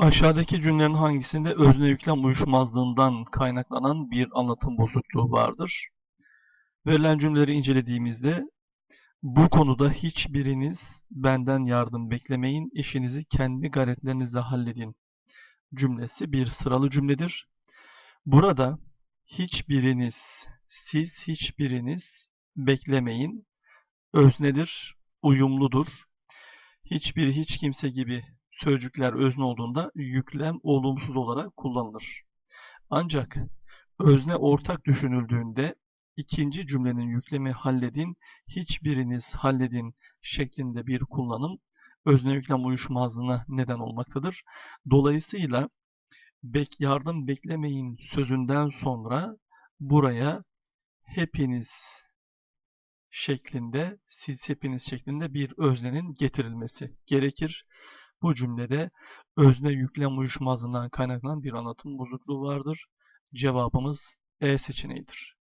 Aşağıdaki cümlelerin hangisinde özne yüklem uyuşmazlığından kaynaklanan bir anlatım bozukluğu vardır? Verilen cümleleri incelediğimizde bu konuda hiçbiriniz benden yardım beklemeyin, işinizi kendi gayretlerinizle halledin cümlesi bir sıralı cümledir. Burada hiçbiriniz, siz hiçbiriniz beklemeyin öznedir, uyumludur. Hiçbir hiç kimse gibi sözcükler özne olduğunda yüklem olumsuz olarak kullanılır. Ancak özne ortak düşünüldüğünde ikinci cümlenin yüklemi halledin, hiçbiriniz halledin şeklinde bir kullanım özne yüklem uyuşmazlığına neden olmaktadır. Dolayısıyla bek yardım beklemeyin sözünden sonra buraya hepiniz şeklinde, siz hepiniz şeklinde bir öznenin getirilmesi gerekir. Bu cümlede özne yüklem uyuşmazlığından kaynaklanan bir anlatım bozukluğu vardır. Cevabımız E seçeneğidir.